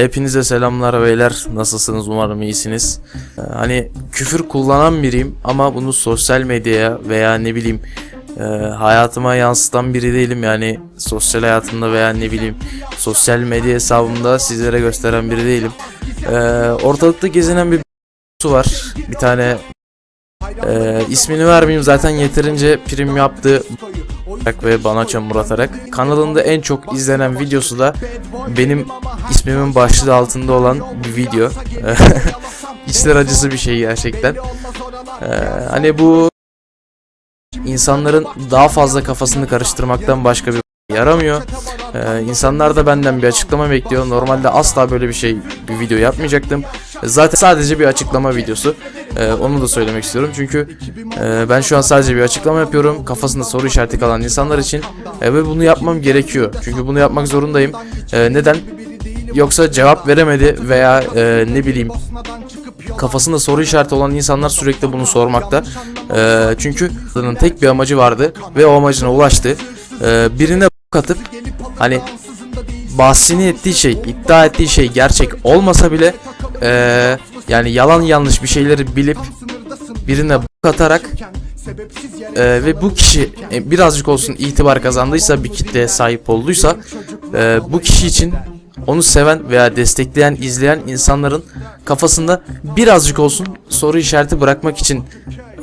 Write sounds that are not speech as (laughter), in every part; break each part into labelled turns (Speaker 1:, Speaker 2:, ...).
Speaker 1: Hepinize selamlar beyler. Nasılsınız? Umarım iyisiniz. Ee, Hani küfür kullanan biriyim ama bunu sosyal medyaya veya ne bileyim e, hayatıma yansıtan biri değilim. Yani sosyal hayatımda veya ne bileyim sosyal medya hesabımda sizlere gösteren biri değilim. Ee, ortalıkta gezinen bir su var. Bir tane e, ismini vermeyeyim zaten yeterince prim yaptı ve bana çamur atarak. Kanalında en çok izlenen videosu da benim ismimin başlığı altında olan bir video. (laughs) İçler acısı bir şey gerçekten. Ee, hani bu insanların daha fazla kafasını karıştırmaktan başka bir yaramıyor. Ee, insanlar da benden bir açıklama bekliyor. Normalde asla böyle bir şey bir video yapmayacaktım. Zaten sadece bir açıklama videosu. Ee, onu da söylemek istiyorum. Çünkü e, ben şu an sadece bir açıklama yapıyorum. Kafasında soru işareti kalan insanlar için. E, ve bunu yapmam gerekiyor. Çünkü bunu yapmak zorundayım. E, neden? Yoksa cevap veremedi veya e, ne bileyim kafasında soru işareti olan insanlar sürekli bunu sormakta. E, çünkü tek bir amacı vardı ve o amacına ulaştı. E, birine katıp hani bahsini ettiği şey, iddia ettiği şey gerçek olmasa bile e, yani yalan yanlış bir şeyleri bilip birine katarak e, ve bu kişi e, birazcık olsun itibar kazandıysa bir kitleye sahip olduysa e, bu kişi için onu seven veya destekleyen, izleyen insanların kafasında birazcık olsun soru işareti bırakmak için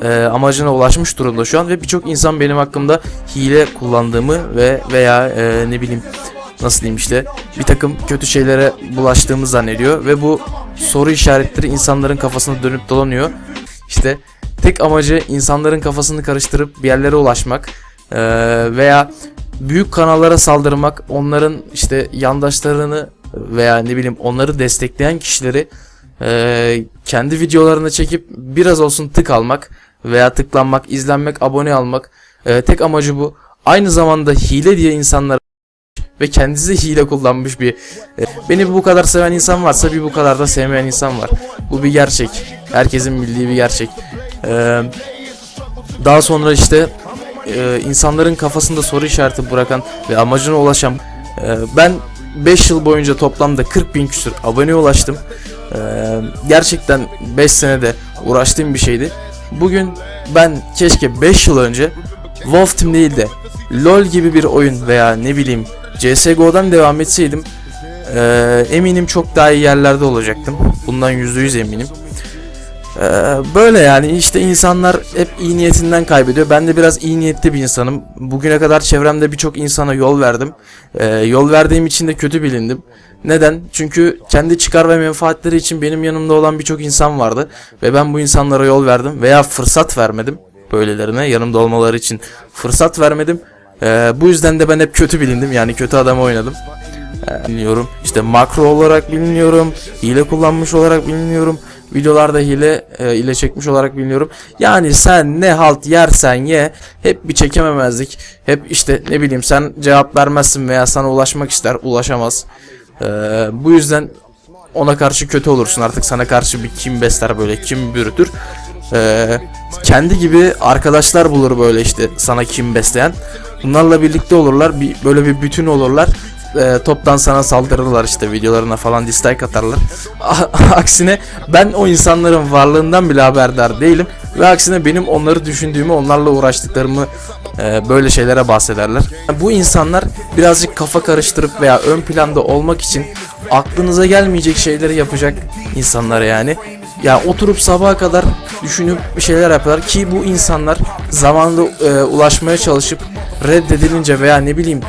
Speaker 1: e, amacına ulaşmış durumda şu an ve birçok insan benim hakkımda hile kullandığımı ve veya e, ne bileyim nasıl diyeyim işte bir takım kötü şeylere bulaştığımı zannediyor ve bu soru işaretleri insanların kafasına dönüp dolanıyor. İşte tek amacı insanların kafasını karıştırıp bir yerlere ulaşmak e, veya büyük kanallara saldırmak, onların işte yandaşlarını veya ne bileyim onları destekleyen kişileri e, kendi videolarına çekip biraz olsun tık almak veya tıklanmak, izlenmek, abone almak. E, tek amacı bu. Aynı zamanda hile diye insanlar ve kendisi hile kullanmış bir e, beni bu kadar seven insan varsa bir bu kadar da sevmeyen insan var. Bu bir gerçek. Herkesin bildiği bir gerçek. E, daha sonra işte e, insanların kafasında soru işareti bırakan ve amacına ulaşan e, ben 5 yıl boyunca toplamda 40 bin küsür aboneye ulaştım. E, gerçekten 5 senede uğraştığım bir şeydi. Bugün ben keşke 5 yıl önce Wolf Team değil de LoL gibi bir oyun veya ne bileyim CSGO'dan devam etseydim e, eminim çok daha iyi yerlerde olacaktım. Bundan %100 eminim. Ee, böyle yani işte insanlar hep iyi niyetinden kaybediyor. Ben de biraz iyi niyetli bir insanım. Bugüne kadar çevremde birçok insana yol verdim. Ee, yol verdiğim için de kötü bilindim. Neden? Çünkü kendi çıkar ve menfaatleri için benim yanımda olan birçok insan vardı. Ve ben bu insanlara yol verdim veya fırsat vermedim. Böylelerine yanımda olmaları için fırsat vermedim. Ee, bu yüzden de ben hep kötü bilindim. Yani kötü adamı oynadım. Ee, biliniyorum. İşte makro olarak biliniyorum. Hile kullanmış olarak biliniyorum videolarda hile e, ile çekmiş olarak biliniyorum. Yani sen ne halt yersen ye hep bir çekememezlik. Hep işte ne bileyim sen cevap vermezsin veya sana ulaşmak ister ulaşamaz. E, bu yüzden ona karşı kötü olursun artık sana karşı bir kim besler böyle kim bürütür. E, kendi gibi arkadaşlar bulur böyle işte sana kim besleyen. Bunlarla birlikte olurlar bir böyle bir bütün olurlar e, toptan sana saldırırlar işte videolarına falan dislike atarlar. (laughs) aksine ben o insanların varlığından bile haberdar değilim ve aksine benim onları düşündüğümü, onlarla uğraştıklarımı e, böyle şeylere bahsederler. Bu insanlar birazcık kafa karıştırıp veya ön planda olmak için aklınıza gelmeyecek şeyleri yapacak insanlar yani. Ya oturup sabaha kadar düşünüp bir şeyler yapıyorlar ki bu insanlar zamanında e, ulaşmaya çalışıp reddedilince veya ne bileyim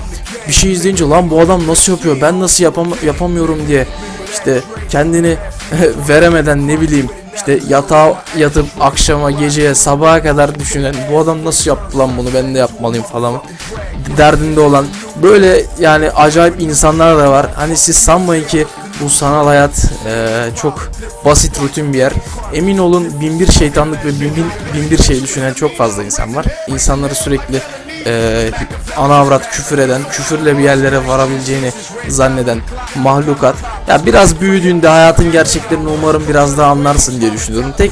Speaker 1: bir şey izleyince lan bu adam nasıl yapıyor ben nasıl yapam yapamıyorum diye işte kendini (laughs) veremeden ne bileyim işte yatağa yatıp akşama geceye sabaha kadar düşünen bu adam nasıl yaptı lan bunu ben de yapmalıyım falan derdinde olan böyle yani acayip insanlar da var hani siz sanmayın ki bu sanal hayat e, çok basit rutin bir yer. Emin olun bin bir şeytanlık ve bin, bin, bin bir şey düşünen çok fazla insan var. İnsanları sürekli e, ana avrat küfür eden, küfürle bir yerlere varabileceğini zanneden mahlukat. Ya biraz büyüdüğünde hayatın gerçeklerini umarım biraz daha anlarsın diye düşünüyorum. Tek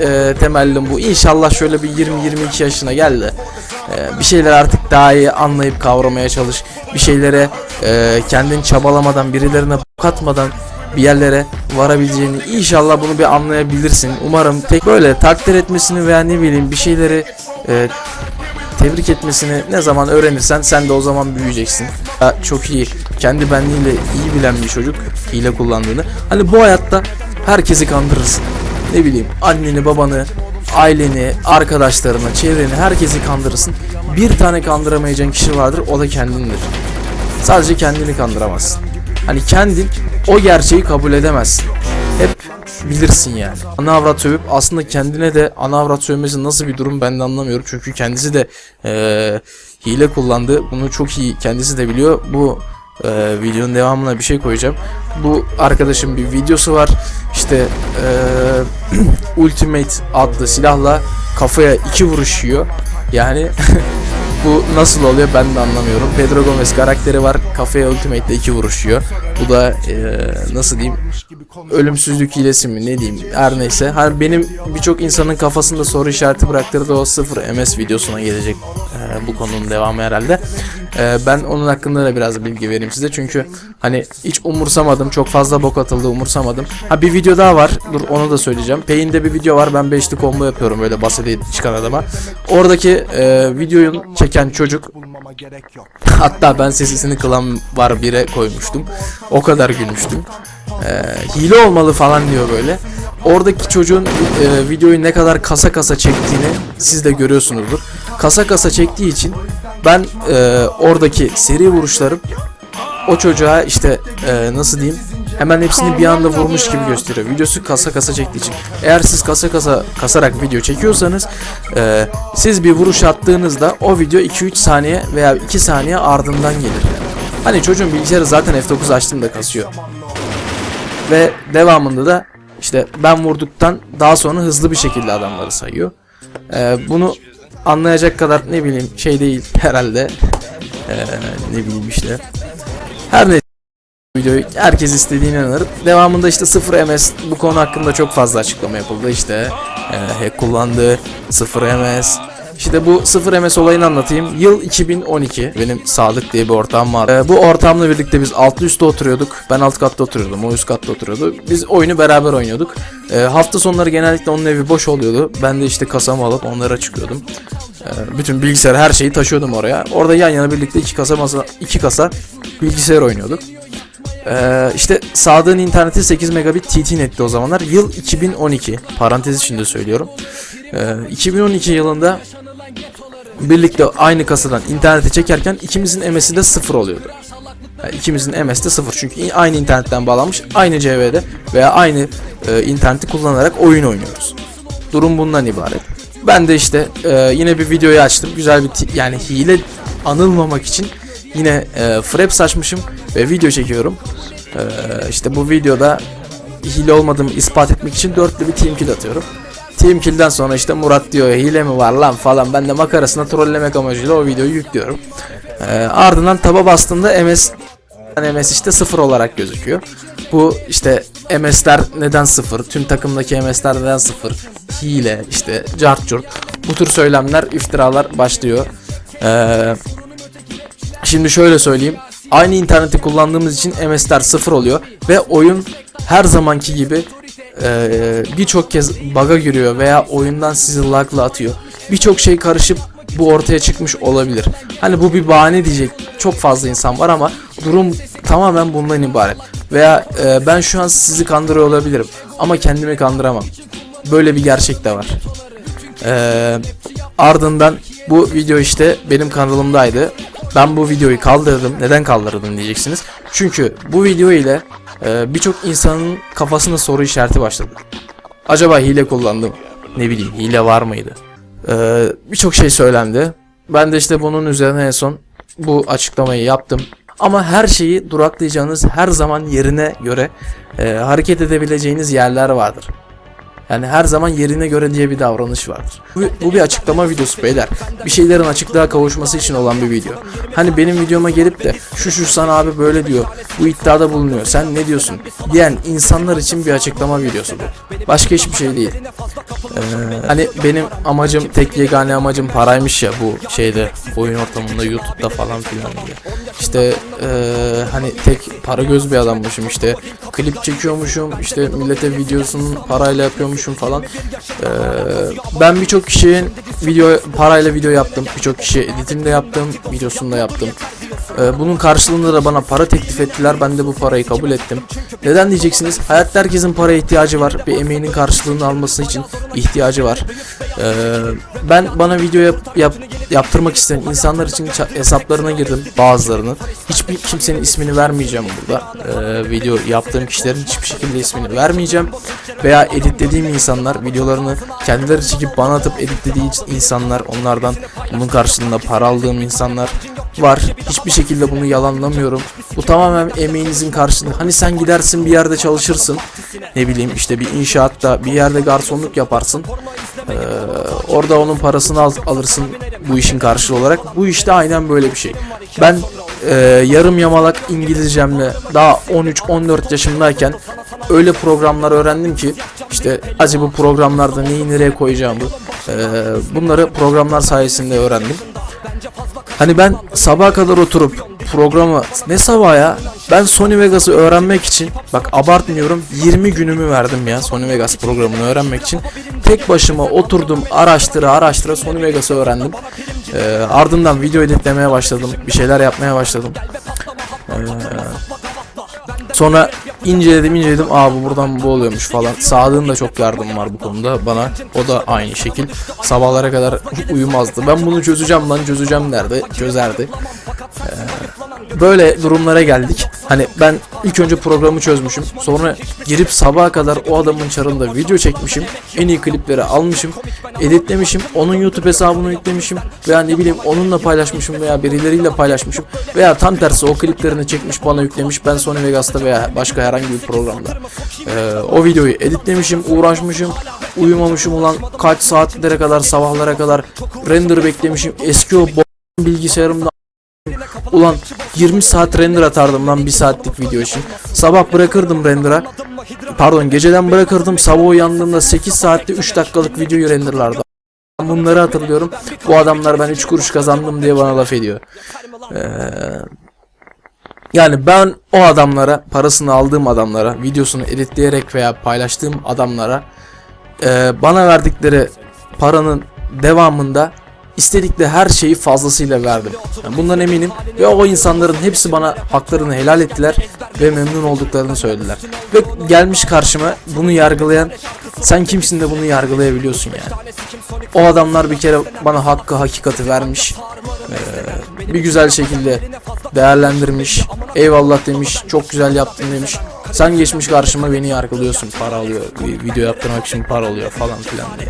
Speaker 1: e, temellim bu. İnşallah şöyle bir 20-22 yaşına gel de e, bir şeyler artık daha iyi anlayıp kavramaya çalış. Bir şeylere e, kendin çabalamadan, birilerine katmadan bir yerlere varabileceğini inşallah bunu bir anlayabilirsin. Umarım tek böyle takdir etmesini veya ne bileyim bir şeyleri e, tebrik etmesini ne zaman öğrenirsen sen de o zaman büyüyeceksin. Ya çok iyi, kendi benliğiyle iyi bilen bir çocuk hile kullandığını. Hani bu hayatta herkesi kandırırsın. Ne bileyim anneni, babanı, aileni, arkadaşlarını, çevreni herkesi kandırırsın. Bir tane kandıramayacağın kişi vardır o da kendindir. Sadece kendini kandıramazsın. Hani kendin o gerçeği kabul edemezsin. Hep bilirsin yani. Ana avrat sövüp aslında kendine de ana avrat sövmesi nasıl bir durum ben de anlamıyorum. Çünkü kendisi de eee, hile kullandı. Bunu çok iyi kendisi de biliyor. Bu eee, videonun devamına bir şey koyacağım. Bu arkadaşın bir videosu var. İşte eee, (clears throat) Ultimate adlı silahla kafaya iki vuruş yiyor. Yani (laughs) bu nasıl oluyor ben de anlamıyorum. Pedro Gomez karakteri var. Kafaya Ultimate'de iki vuruş yiyor. Bu da eee, nasıl diyeyim ölümsüzlük hilesi mi ne diyeyim her neyse. Hani benim birçok insanın kafasında soru işareti bıraktırdı o 0 MS videosuna gelecek eee, bu konunun devamı herhalde. Eee, ben onun hakkında da biraz bilgi vereyim size çünkü hani hiç umursamadım çok fazla bok atıldı umursamadım. Ha bir video daha var dur onu da söyleyeceğim. Payne'de bir video var ben beşli combo yapıyorum böyle basede çıkan adama. Oradaki eee videoyu çeken çocuk. (laughs) Hatta ben sesini kılan var bire koymuştum. O kadar gülmüştüm. Ee, hile olmalı falan diyor böyle. Oradaki çocuğun e, videoyu ne kadar kasa kasa çektiğini siz de görüyorsunuzdur. Kasa kasa çektiği için ben e, oradaki seri vuruşlarım o çocuğa işte e, nasıl diyeyim hemen hepsini bir anda vurmuş gibi gösteriyor. Videosu kasa kasa çektiği için. Eğer siz kasa kasa kasarak video çekiyorsanız e, siz bir vuruş attığınızda o video 2-3 saniye veya 2 saniye ardından gelir. Hani çocuğun bilgisayarı zaten F9 açtığında kasıyor. Ve devamında da işte ben vurduktan daha sonra hızlı bir şekilde adamları sayıyor. E, bunu anlayacak kadar ne bileyim şey değil herhalde. E, ne bileyim işte. Her neyse videoyu herkes istediğine inanır. Devamında işte 0 MS bu konu hakkında çok fazla açıklama yapıldı. İşte e, hack kullandı, 0 MS. İşte bu 0 MS olayını anlatayım. Yıl 2012. Benim Sadık diye bir ortağım var. E, bu ortağımla birlikte biz altlı üstte oturuyorduk. Ben alt katta oturuyordum. O üst katta oturuyordu. Biz oyunu beraber oynuyorduk. E, hafta sonları genellikle onun evi boş oluyordu. Ben de işte kasamı alıp onlara çıkıyordum. E, bütün bilgisayar her şeyi taşıyordum oraya. Orada yan yana birlikte iki kasa masa iki kasa bilgisayar oynuyorduk. Ee, işte Sadık'ın interneti 8 megabit TT netti o zamanlar. Yıl 2012. Parantez içinde söylüyorum. Ee, 2012 yılında birlikte aynı kasadan internete çekerken ikimizin MS'i de sıfır oluyordu. Yani ikimizin MS de sıfır çünkü aynı internetten bağlanmış, aynı CV'de veya aynı e, interneti kullanarak oyun oynuyoruz. Durum bundan ibaret. Ben de işte e, yine bir videoyu açtım. Güzel bir yani hile anılmamak için yine e, Fraps açmışım ve video çekiyorum. E, işte bu videoda hile olmadığımı ispat etmek için dörtlü bir team kill atıyorum. Team kill'den sonra işte Murat diyor hile mi var lan falan ben de makarasına trollemek amacıyla o videoyu yüklüyorum. E, ardından taba bastığımda MS MS işte sıfır olarak gözüküyor. Bu işte MS'ler neden sıfır? Tüm takımdaki MS'ler neden sıfır? Hile, işte cart curt. Bu tür söylemler, iftiralar başlıyor. Ee, şimdi şöyle söyleyeyim. Aynı interneti kullandığımız için MS'ler sıfır oluyor ve oyun her zamanki gibi e, birçok kez bug'a giriyor veya oyundan sizi lagla atıyor. Birçok şey karışıp bu ortaya çıkmış olabilir. Hani bu bir bahane diyecek çok fazla insan var ama durum tamamen bundan ibaret. Veya e, ben şu an sizi kandırıyor olabilirim ama kendimi kandıramam. Böyle bir gerçek de var. E, ardından bu video işte benim kanalımdaydı. Ben bu videoyu kaldırdım. Neden kaldırdım diyeceksiniz. Çünkü bu video ile e, birçok insanın kafasında soru işareti başladı. Acaba hile kullandım. Ne bileyim hile var mıydı? Ee, Birçok şey söylendi. Ben de işte bunun üzerine en son bu açıklamayı yaptım. Ama her şeyi duraklayacağınız her zaman yerine göre e, hareket edebileceğiniz yerler vardır. Yani her zaman yerine göre diye bir davranış vardır. Bu, bu bir açıklama videosu beyler. Bir şeylerin açıklığa kavuşması için olan bir video. Hani benim videoma gelip de şu şu sana abi böyle diyor. Bu iddiada bulunuyor. Sen ne diyorsun? Diyen insanlar için bir açıklama videosu bu. Başka hiçbir şey değil. Ee, hani benim amacım tek yegane amacım paraymış ya bu şeyde oyun ortamında YouTube'da falan filan diye. İşte ee, hani tek para göz bir adammışım işte klip çekiyormuşum işte millete videosunu parayla yapıyormuşum falan. Ee, ben birçok kişinin video parayla video yaptım. Birçok kişiye editini de yaptım, videosunu da yaptım. Ee, bunun karşılığında da bana para teklif ettiler. Ben de bu parayı kabul ettim. Neden diyeceksiniz? Hayatta herkesin paraya ihtiyacı var. Bir emeğinin karşılığını alması için ihtiyacı var. Ee, ben bana video yap, yap, yaptırmak isteyen insanlar için hesaplarına girdim bazılarının. Hiçbir kimsenin ismini vermeyeceğim burada. Ee, video yaptığım kişilerin hiçbir şekilde ismini vermeyeceğim. Veya editlediğim insanlar videolarını kendileri çekip bana atıp editlediği insanlar onlardan bunun karşılığında para aldığım insanlar var. Hiçbir şekilde bunu yalanlamıyorum. Bu tamamen emeğinizin karşılığı. Hani sen gidersin bir yerde çalışırsın. Ne bileyim işte bir inşaatta bir yerde garsonluk yaparsın. Ee, orada onun parasını al, alırsın bu işin karşılığı olarak. Bu işte aynen böyle bir şey. Ben e, yarım yamalak İngilizcemle daha 13-14 yaşımdayken öyle programlar öğrendim ki işte acaba programlarda neyi nereye koyacağımı e, bunları programlar sayesinde öğrendim. Hani ben sabaha kadar oturup programı ne sabah ya? Ben Sony Vegas'ı öğrenmek için bak abartmıyorum 20 günümü verdim ya Sony Vegas programını öğrenmek için. Tek başıma oturdum araştıra araştıra Sony Vegas'ı öğrendim. Ee, ardından video editlemeye başladım bir şeyler yapmaya başladım. Ee, sonra inceledim inceledim. Abi buradan bu oluyormuş falan. Sadık'ın da çok yardım var bu konuda. Bana o da aynı şekil. Sabahlara kadar uyumazdı. Ben bunu çözeceğim lan çözeceğim derdi çözerdi. Böyle durumlara geldik. Hani ben ilk önce programı çözmüşüm. Sonra girip sabaha kadar o adamın çarında video çekmişim. En iyi klipleri almışım. Editlemişim. Onun YouTube hesabını yüklemişim. Veya ne bileyim onunla paylaşmışım veya birileriyle paylaşmışım. Veya tam tersi o kliplerini çekmiş bana yüklemiş. Ben Sony Vegas'ta veya başka herhangi bir programda. Ee, o videoyu editlemişim. Uğraşmışım. Uyumamışım ulan kaç saatlere kadar sabahlara kadar render beklemişim. Eski o bilgisayarımda Ulan 20 saat render atardım lan 1 saatlik video için. Sabah bırakırdım render'a. Pardon geceden bırakırdım. Sabah uyandığımda 8 saatte 3 dakikalık videoyu renderlardı. Bunları hatırlıyorum. Bu adamlar ben 3 kuruş kazandım diye bana laf ediyor. Ee, yani ben o adamlara, parasını aldığım adamlara, videosunu editleyerek veya paylaştığım adamlara e, bana verdikleri paranın devamında istedikleri her şeyi fazlasıyla verdim. Yani bundan eminim ve o insanların hepsi bana haklarını helal ettiler ve memnun olduklarını söylediler. Ve gelmiş karşıma bunu yargılayan sen kimsin de bunu yargılayabiliyorsun yani. O adamlar bir kere bana hakkı hakikati vermiş. Bir güzel şekilde değerlendirmiş. Eyvallah demiş. Çok güzel yaptın demiş. Sen geçmiş karşıma beni yargılıyorsun. Para alıyor. Video yaptırmak için para alıyor falan filan diye.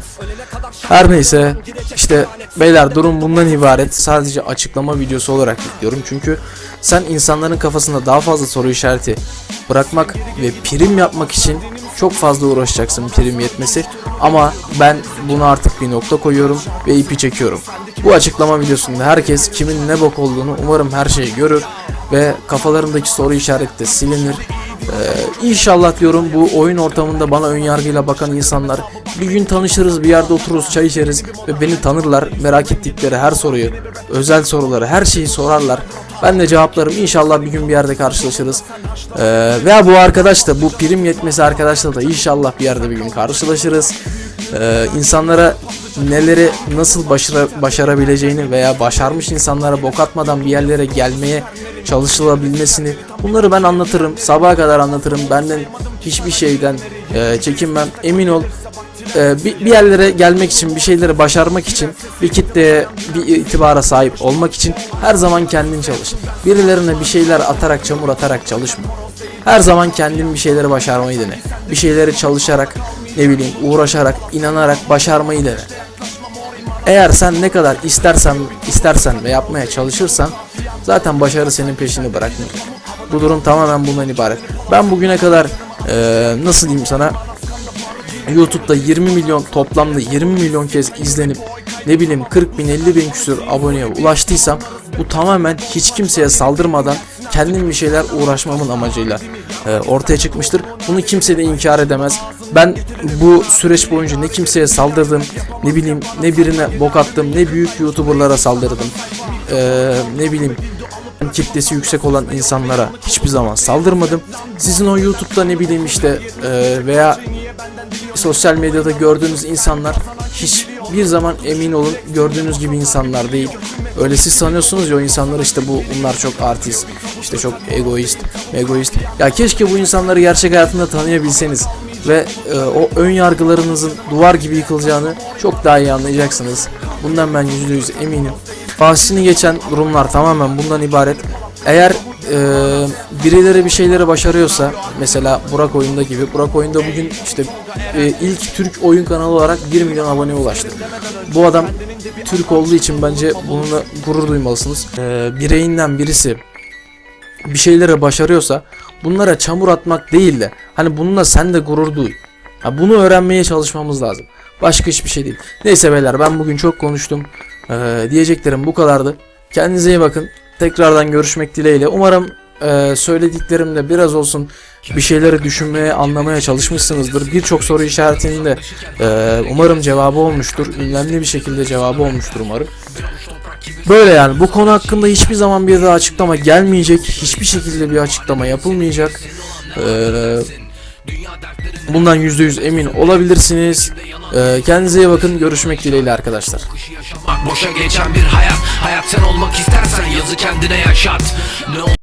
Speaker 1: Her neyse işte beyler durum bundan ibaret. Sadece açıklama videosu olarak yüklüyorum. Çünkü sen insanların kafasında daha fazla soru işareti bırakmak ve prim yapmak için çok fazla uğraşacaksın prim yetmesi. Ama ben buna artık bir nokta koyuyorum ve ipi çekiyorum. Bu açıklama videosunda herkes kimin ne bok olduğunu umarım her şeyi görür ve kafalarındaki soru işareti de silinir. Ee, inşallah diyorum bu oyun ortamında bana ön yargıyla bakan insanlar bir gün tanışırız bir yerde otururuz çay içeriz ve beni tanırlar merak ettikleri her soruyu özel soruları her şeyi sorarlar. Ben de cevaplarım inşallah bir gün bir yerde karşılaşırız. Ee, veya bu arkadaş da bu prim yetmesi arkadaşla da inşallah bir yerde bir gün karşılaşırız ee, insanlara neleri nasıl başara, başarabileceğini veya başarmış insanlara bok atmadan bir yerlere gelmeye çalışılabilmesini bunları ben anlatırım sabaha kadar anlatırım. Benden hiçbir şeyden e, çekinmem. Emin ol e, bir, bir yerlere gelmek için bir şeyleri başarmak için bir kitleye bir itibara sahip olmak için her zaman kendin çalış. Birilerine bir şeyler atarak çamur atarak çalışma. Her zaman kendin bir şeyleri başarmayı dene. Bir şeyleri çalışarak ne bileyim uğraşarak inanarak başarmayı dene eğer sen ne kadar istersen istersen ve yapmaya çalışırsan zaten başarı senin peşini bırakmıyor. Bu durum tamamen bundan ibaret. Ben bugüne kadar eee, nasıl diyeyim sana YouTube'da 20 milyon toplamda 20 milyon kez izlenip ne bileyim 40 bin 50 bin küsur aboneye ulaştıysam bu tamamen hiç kimseye saldırmadan kendim bir şeyler uğraşmamın amacıyla e, ortaya çıkmıştır. Bunu kimse de inkar edemez. Ben bu süreç boyunca ne kimseye saldırdım, ne bileyim ne birine bok attım, ne büyük YouTuber'lara saldırdım. E, ne bileyim kitlesi yüksek olan insanlara hiçbir zaman saldırmadım. Sizin o YouTube'da ne bileyim işte e, veya sosyal medyada gördüğünüz insanlar hiçbir zaman emin olun gördüğünüz gibi insanlar değil. Öyle siz sanıyorsunuz ya o insanlar işte bu bunlar çok artist, işte çok egoist, egoist. Ya keşke bu insanları gerçek hayatında tanıyabilseniz ve e, o ön yargılarınızın duvar gibi yıkılacağını çok daha iyi anlayacaksınız. Bundan ben %100 eminim. Bahsini geçen durumlar tamamen bundan ibaret. Eğer e, birileri bir şeyleri başarıyorsa mesela Burak oyunda gibi Burak oyunda bugün işte e, ilk Türk oyun kanalı olarak 1 milyon aboneye ulaştı. Bu adam Türk olduğu için bence bununla gurur duymalısınız. E, bireyinden birisi bir şeyleri başarıyorsa bunlara çamur atmak değil de hani bununla sen de gurur duy. Ha, bunu öğrenmeye çalışmamız lazım. Başka hiçbir şey değil. Neyse beyler ben bugün çok konuştum. Ee, diyeceklerim bu kadardı. Kendinize iyi bakın. Tekrardan görüşmek dileğiyle. Umarım e, söylediklerimde biraz olsun bir şeyleri düşünmeye, anlamaya çalışmışsınızdır. Birçok soru işaretinin de e, umarım cevabı olmuştur. Ünlemli bir şekilde cevabı olmuştur umarım. Böyle yani bu konu hakkında hiçbir zaman bir daha açıklama gelmeyecek. Hiçbir şekilde bir açıklama yapılmayacak. Ee, bundan %100 emin olabilirsiniz. Ee, kendinize iyi bakın. Görüşmek dileğiyle arkadaşlar.
Speaker 2: boşa geçen bir hayat Hayat sen olmak istersen yazı kendine yaşat Ne